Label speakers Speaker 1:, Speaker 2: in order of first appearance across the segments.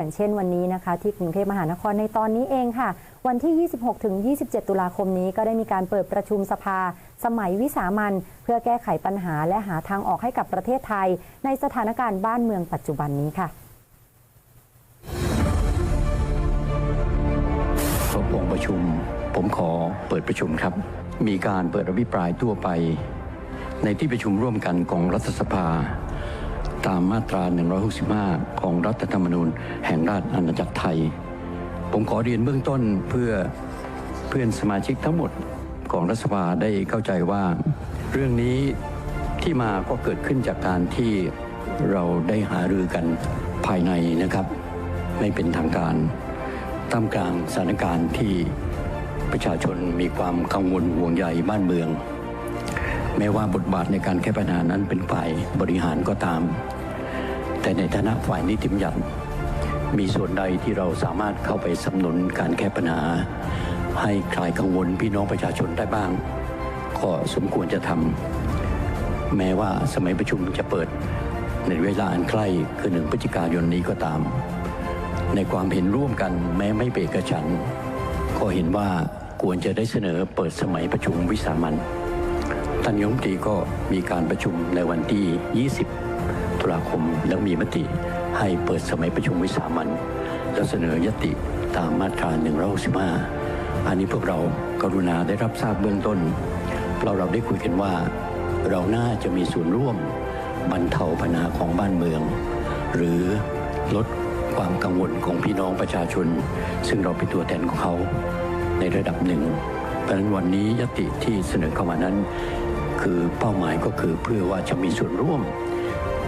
Speaker 1: อย่างเช่นวันนี้นะคะที่กรุงเทพมหานครในตอนนี้เองค่ะ วันที่ 26 ถึง 27 ตุลาคมนี้ก็ได้มีการเปิดประชุมสภา สมัยวิสามันเพื่อแก้ไขปัญหาและหาทางออกให้กับประเทศไทย ในสถานการณ์บ้านเมืองปัจจุบันนี้ค่ะ
Speaker 2: ครบองประชุม ผมขอเปิดประชุมครับ มีการเปิดอภิปรายทั่วไป ในที่ประชุมร่วมกันของรัฐสภา ตามมาตรา 165 ของรัฐธรรมนูญแห่งราชอาณาจักรไทย ผมขอเรียนเบื้องต้นเพื่อเพื่อนสมาชิกทั้งหมดของรัฐสภาได้เข้าใจว่า เรื่องนี้ที่มาก็เกิดขึ้นจากการที่เราได้หารือกันภายในนะครับ ไม่เป็นทางการท่ามกลางสถานการณ์ที่ประชาชนมีความกังวลห่วงใยบ้านเมือง แม้ว่าบทบาทในการแก้ปัญหานั้นเป็นฝ่ายบริหารก็ตาม แต่ในฐานะฝ่ายนิติบัญญัติมีส่วนใดที่เราสามารถเข้าไปสนับสนุนการแก้ปัญหา ให้คลายกังวลพี่น้องประชาชนได้บ้าง ก็สมควรจะทำแม้ว่าสมัยประชุมจะเปิดในเวลาอันใกล้คือหนึ่งพฤศจิกายนนี้ก็ตาม ในความเห็นร่วมกันแม้ไม่เป็นเอกฉัน ก็เห็นว่าควรจะได้เสนอเปิดสมัยประชุมวิสามัน ท่านนายมตรีก็มีการประชุมในวันที่ 20 ตุลาคมแล้วมีมติให้เปิดสมัยประชุมวิสามันแล้วเสนอยติตามมาตรา165อันนี้พวกเรากรุณาได้รับทราบเบื้องต้น เราเราได้คุยกันว่า เราน่าจะมีส่วนร่วมบรรเทาปัญหาของบ้านเมือง หรือลดความกังวลของพี่น้องประชาชน ซึ่งเราเป็นตัวแทนของเขาในระดับหนึ่งเพราะนั้นวันนี้ยติที่เสนอเข้ามานั้น คือเป้าหมายก็คือเพื่อว่าจะมีส่วนร่วม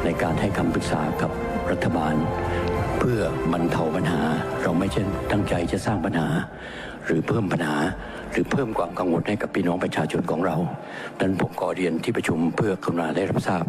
Speaker 2: ในการให้คำปรึกษากับรัฐบาล เพื่อบรรเทาปัญหา เราไม่ใช่ตั้งใจจะสร้างปัญหา หรือเพิ่มปัญหา หรือเพิ่มความกังวลให้กับพี่น้องประชาชนของเราดังนั้นผมขอเรียนที่ประชุมเพื่อกรุณาได้รับทราบ